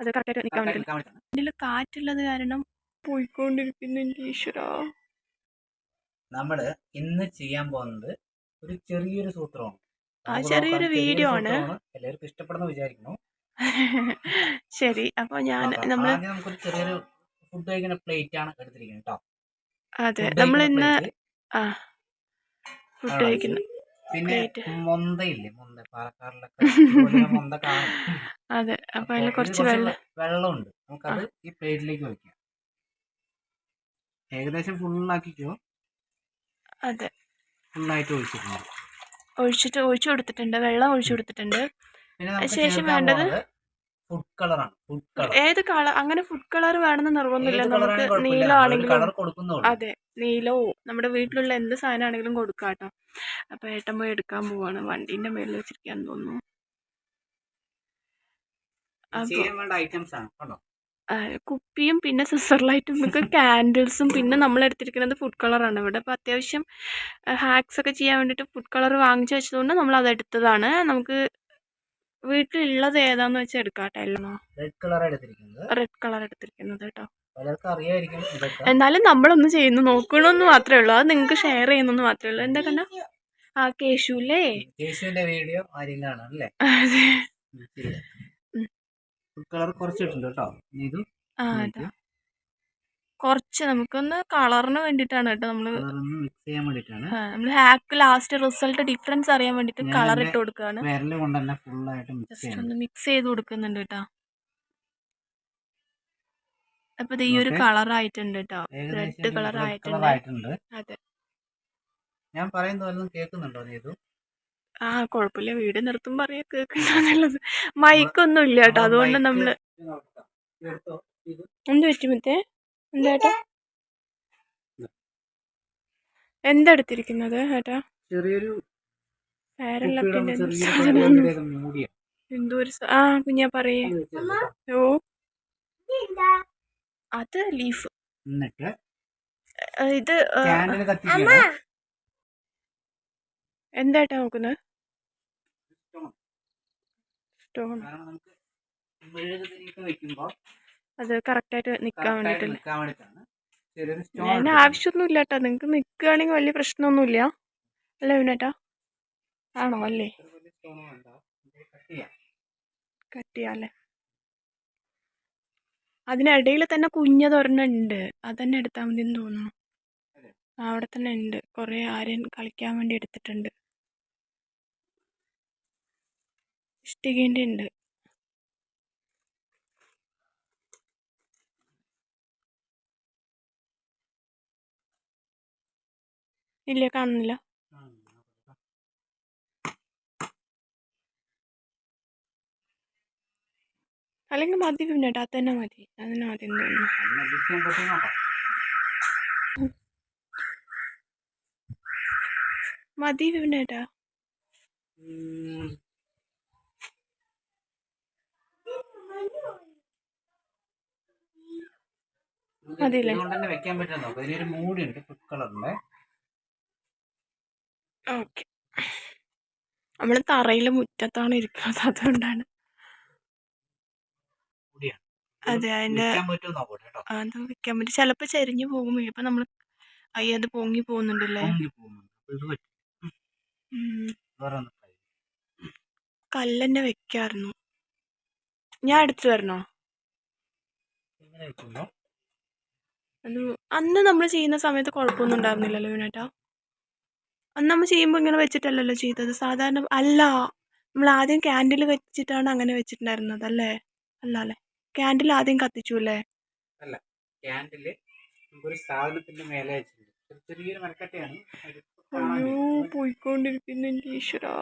അത് കറക്റ്റായിട്ട് നിൽക്കാൻ ഇതിൽ കാറ്റുള്ളത് കാരണം പോയിക്കൊണ്ടിരിക്കുന്നു ഈശ്വരാ. നമ്മൾ ഇന്ന് ചെയ്യാൻ പോകുന്നത് ഒരു ചെറിയൊരു സൂത്രമാണ്. ആ, ചെറിയൊരു വീഡിയോ ആണ്. എല്ലാവർക്കും ഇഷ്ടപ്പെടുന്ന വിചാരിക്കുന്നു. ശരി അപ്പൊ ഞാൻ. നമ്മൾ നമുക്കൊരു ചെറിയൊരു ഫുഡ് കഴിക്കുന്ന പ്ലേറ്റ് ആണ് എടുത്തിരിക്കുന്നത് കേട്ടോ. അതെ നമ്മൾ ഇന്ന് ആ ഫുഡ് കഴിക്കുന്നത് കഴിക്കുന്നു പിന്നെ. മൊന്തയില്ലേ മൊന്ത പാലക്കാടിലൊക്കെ മൊന്ത കാണും അതെ അപ്പൊ അതിൽ കുറച്ച് വെള്ളം വെള്ളമുണ്ട്. നമുക്കത് ഈ പ്ലേറ്റിലേക്ക് വെക്കാം ഏകദേശം ഫുള്ളാക്കിക്കോ? അതെ. ഫുള്ളായിട്ട് ഒഴിച്ചിട്ടുണ്ട്. ഒഴിച്ചിട്ട് ഒഴിച്ചു കൊടുത്തിട്ടുണ്ട്. വെള്ളം ഒഴിച്ചു കൊടുത്തിട്ടുണ്ട്. ശേഷം വേണ്ടത് ഫുഡ് കളറാണ് ഫുഡ് കളർ ഏത് കളർ അങ്ങനെ ഫുഡ് കളർ വേണമെന്ന് നിർബന്ധമില്ല. നമുക്ക് നീലാണെങ്കിലും നീലമാണെങ്കിലും അതെ. നീലവും നമ്മുടെ വീട്ടിലുള്ള എന്ത് സാധനമാണെങ്കിലും കൊടുക്കാം കേട്ടോ അപ്പോൾ ഏട്ടൻ പോയി എടുക്കാൻ പോവാണ്. വണ്ടീന്റെ മേളിൽ വെച്ചിരിക്കാൻ തോന്നുന്നു. കുപ്പിയും പിന്നെ സിസർ ലൈറ്റും ഒക്കെ കാൻഡിൽസും പിന്നെ നമ്മൾ എടുത്തിരിക്കുന്നത് ഫുഡ് കളറാണ് ഇവിടെ അപ്പോൾ അത്യാവശ്യം ഹാക്സ് ഒക്കെ ചെയ്യാൻ വേണ്ടിയിട്ട് ഫുഡ് കളർ വാങ്ങിച്ചു വെച്ചതുകൊണ്ട് നമ്മൾ അത് എടുത്തതാണ്. നമുക്ക് വീട്ടിലുള്ളത് ഏതാന്ന് വെച്ചാൽ എടുക്കാം കേട്ടോ റെഡ് കളർ എടുത്തിരിക്കുന്നത്. റെഡ് കളർ എടുത്തിരിക്കുന്നത് കേട്ടോ. പലർക്കും അറിയായിരിക്കും ഇതൊക്കെ. എന്നാലും നമ്മളൊന്ന് ചെയ്യുന്നു നോക്കണമെന്ന് മാത്രമേ ഉള്ളൂ. അത് നിങ്ങൾക്ക് ഷെയർ ചെയ്യുന്നെന്ന് മാത്രമേ ഉള്ളൂ. എന്താ കണ്ട ആ കേശു അല്ലേ കേശുവിന്റെ വീഡിയോ ആദ്യം കാണാം അല്ലേ? അതെ. കളർ കുറച്ചിട്ടുണ്ട് കേട്ടോ. ഇത് ആ അതാ. കുറച്ച് നമുക്കൊന്ന് കളറിന് വേണ്ടിട്ടാണ് കേട്ടോ നമ്മൾ മിക്സ് ചെയ്യാൻ വേണ്ടിയിട്ടാണ്. നമ്മൾ ഹാക്ക് ലാസ്റ്റ് റിസൾട്ട് ഡിഫറൻസ് അറിയാൻ വേണ്ടിട്ട് കളർ ഇട്ട് കൊടുക്കുകയാണ് വിരൽ കൊണ്ട് തന്നെ ഫുള്ളായിട്ട് മിക്സ് ജസ്റ്റ് ചെയ്യണം. ഒന്ന് മിക്സ് ചെയ്ത് കൊടുക്കുന്നുണ്ട് കേട്ടോ. അപ്പൊ ഇത് ഈ ഒരു കളർ ആയിട്ടുണ്ട് കേട്ടോ റെഡ് കളർ ആയിട്ടുണ്ട് അതെ. ഞാൻ പറയുന്നത് വല്ലതും കേൾക്കുന്നുണ്ടോ നീ ഇത് ആ കുഴപ്പമില്ല വീട് നിർത്തും പറയാ കേൾക്കുന്നുള്ളത് മൈക്കൊന്നും ഇല്ല കേട്ടോ അതുകൊണ്ട് നമ്മൾ എന്ത് പറ്റി മറ്റേ എന്താ ഏട്ടാ? എന്താ എടുത്തിരിക്കുന്നത് ഏട്ടാ? ചെറിയൊരു എന്തോ ഒരു ആ കുഞ്ഞാ പറയേ. ഓ. അത് ലീഫ്. എന്നിട്ട് ഇത് എന്തായിട്ടാ ക്യാൻഡിൽ കത്തിക്കണം? നോക്കുന്നത് സ്റ്റോൺ. കാരണം നമുക്ക് മെഴുകുതിരിയൊക്കെ വെക്കുമ്പോൾ അത് കറക്റ്റായിട്ട് നിൽക്കാൻ കറക്റ്റായിട്ട് വേണ്ടിയിട്ടല്ലേ? നിൽക്കാൻ വേണ്ടിയിട്ടാണ്. ചെറിയൊരു അതിന് ആവശ്യമൊന്നും ആവശ്യമൊന്നുമില്ല കേട്ടോ നിങ്ങൾക്ക് നിൽക്കുകയാണെങ്കിൽ വലിയ പ്രശ്നമൊന്നുമില്ല. അല്ലേ വിനേട്ടാ ആണോ? അല്ലേ. സ്റ്റോൺ വേണ്ട. കട്ട് ചെയ്യാം. കട്ട് ചെയ്യാല്ലേ അതിനിടയിൽ തന്നെ കുഞ്ഞതൊരെണ്ണുണ്ട് അതന്നെ എടുത്താൽ മതി എന്ന് തോന്നുന്നു അവിടെ തന്നെ ഉണ്ട്. കുറേ ആര്യൻ കളിക്കാൻ വേണ്ടി എടുത്തിട്ടുണ്ട്. ഇഷ്ടികേന്റെ ഉണ്ട്. ഇല്ല കാണുന്നില്ല. അല്ലെങ്കിൽ മതി പിന്നേട്ടാ അത് തന്നെ മതി. അതിന് ആദ്യം തോന്നുന്നു മതി പിന്നേട്ടാ നമ്മൾ മതിയില്ലേ? വെക്കാൻ പറ്റുന്നോ ഇതിനൊരു കളറിന്റെ ഓക്കെ. നമ്മൾ തറയിൽ മുറ്റത്താണ് ഇരിക്കുന്നത് അതുകൊണ്ടാണ്. അതെ അതിന്റെ അത് വെക്കാൻ പറ്റും. ചിലപ്പോ ചെരിഞ്ഞു പോകും. ഇപ്പൊ നമ്മൾ അയ്യ അത് പൊങ്ങി പോകുന്നുണ്ടല്ലേ. കല്ലെന്നെ വെക്കായിരുന്നു ഞാൻ എടുത്തു തരണോ? അന്ന് നമ്മൾ ചെയ്യുന്ന സമയത്ത് കുഴപ്പമൊന്നും ഉണ്ടായിരുന്നില്ലല്ലോ വീണേട്ടാ അന്ന് നമ്മൾ ചെയ്യുമ്പോൾ ഇങ്ങനെ വെച്ചിട്ടല്ലല്ലോ ചെയ്തത്. സാധാരണ അല്ല. നമ്മൾ ആദ്യം ക്യാൻഡിൽ വെച്ചിട്ടാണ് അങ്ങനെ വെച്ചിട്ടുണ്ടായിരുന്നത് അല്ലേ? അല്ല അല്ലേ ക്യാൻഡിൽ ആദ്യം കത്തിച്ചു അല്ലേ? ക്യാൻഡിൽ നമുക്കൊരു സാധനത്തിന്റെ മേലെ വെച്ചിട്ടുണ്ട്. ഒരു ചെറിയൊരു മരക്കട്ടയാണ്. അയ്യോ. പോയിക്കൊണ്ടിരിക്കുന്നു എന്റെ ഈശ്വരാ.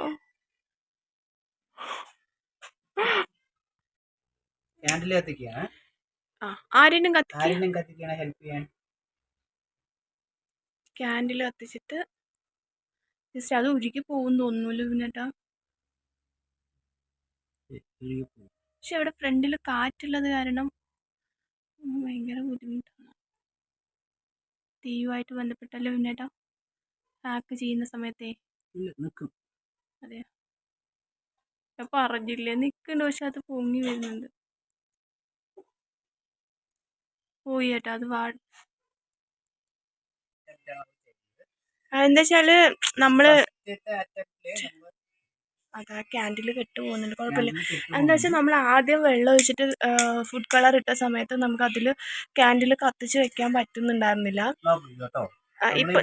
ക്യാൻഡിൽ കത്തിക്കുകയാണ്. ആ ആരെയും കത്തിക്കുക ആരെങ്കിലും കത്തിക്കുകയാണ് ഹെൽപ്പ് ചെയ്യാൻ. ക്യാൻഡിൽ കത്തിച്ചിട്ട് ജസ്റ്റ് അത് ഉരുകി പോകും തോന്നുന്നല്ലോ പിന്നെട്ടാ. ഉരുകി പോകും. പക്ഷെ അവിടെ ഫ്രണ്ടിൽ കാറ്റുള്ളത് കാരണം ഭയങ്കര ബുദ്ധിമുട്ടാണ്. തീയുമായിട്ട് ബന്ധപ്പെട്ടല്ലോ പിന്നേട്ടാ ഹാക്ക് ചെയ്യുന്ന സമയത്തെ? നിൽക്കും അതെ ഞാൻ പറഞ്ഞില്ലേ നിൽക്കുന്നുണ്ട് പക്ഷെ അത് പൊങ്ങി വരുന്നുണ്ട്. പോയി ചേട്ടാ അത് വാ. എന്താ വെച്ചാൽ നമ്മൾ അതാ ക്യാൻഡിൽ കെട്ട് പോകുന്നുണ്ട്. കുഴപ്പമില്ല. എന്താ വെച്ചാൽ നമ്മൾ ആദ്യം വെള്ളം ഒഴിച്ചിട്ട് ഫുഡ് കളർ ഇട്ട സമയത്ത് നമുക്ക് അതിൽ ക്യാൻഡിൽ കത്തിച്ച് വെക്കാൻ പറ്റുന്നുണ്ടായിരുന്നില്ല. ആ, ഇപ്പൊ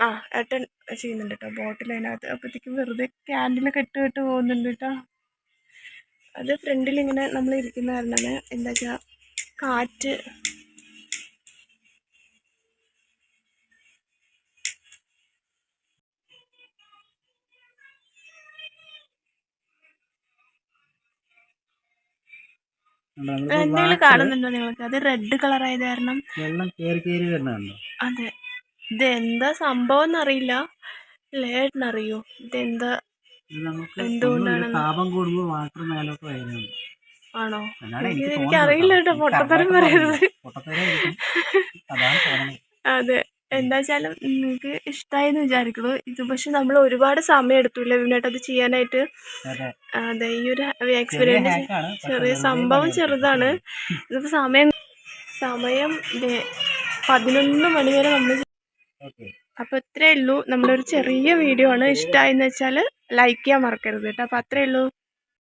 ആ ഏട്ടൻ ചെയ്യുന്നുണ്ട് കേട്ടോ ബോട്ടിൽ അതിനകത്ത്. അപ്പോഴത്തേക്കും വെറുതെ ക്യാൻഡിൽ കെട്ട് കെട്ട് പോകുന്നുണ്ട് കേട്ടോ അത് ഫ്രണ്ടിൽ ഇങ്ങനെ നമ്മൾ ഇരിക്കുന്ന കാരണമാണ് എന്താ വെച്ചാൽ കാറ്റ് എന്തെങ്കിലും കാണുന്നുണ്ടോ നിങ്ങൾക്ക്? അത് റെഡ് കളർ ആയത് കാരണം? വെള്ളം കയറി കയറി വരുന്നുണ്ടോ അതെ. ഇതെന്താ സംഭവം എന്നറിയില്ല ലേട്ടനറിയോ ഇതെന്താ ഇത്. താപം കൂടുമ്പോൾ വാട്ടർ മേലോട്ട് ആണോ? എന്നാണ് എനിക്ക് എനിക്ക് എനിക്ക് തോന്നുന്നത് കേട്ടോ. പൊട്ടത്തരം പറയരുത്. അതെ. എന്താ വെച്ചാലും നിങ്ങൾക്ക് ഇഷ്ടമായെന്ന് വിചാരിക്കുന്നു. ഇത് പക്ഷെ നമ്മൾ ഒരുപാട് സമയം എടുത്തില്ല ഇവനായിട്ട് അത് ചെയ്യാനായിട്ട്. അതെ. ഈ ഒരു എക്സ്പീരിയൻസ് ചെറിയ സംഭവം ചെറുതാണ്. ഇതിപ്പോൾ സമയം സമയം പതിനൊന്ന് മണി വരെ നമ്മൾ അപ്പൊ അപ്പോൾ ഇത്രയേ ഉള്ളൂ. നമ്മളൊരു ചെറിയ വീഡിയോ ആണ്. ഇഷ്ടമായെന്ന് വെച്ചാൽ ലൈക്ക് ചെയ്യാൻ മറക്കരുത് കേട്ടോ. അപ്പോൾ അത്രയേ ഉള്ളൂ.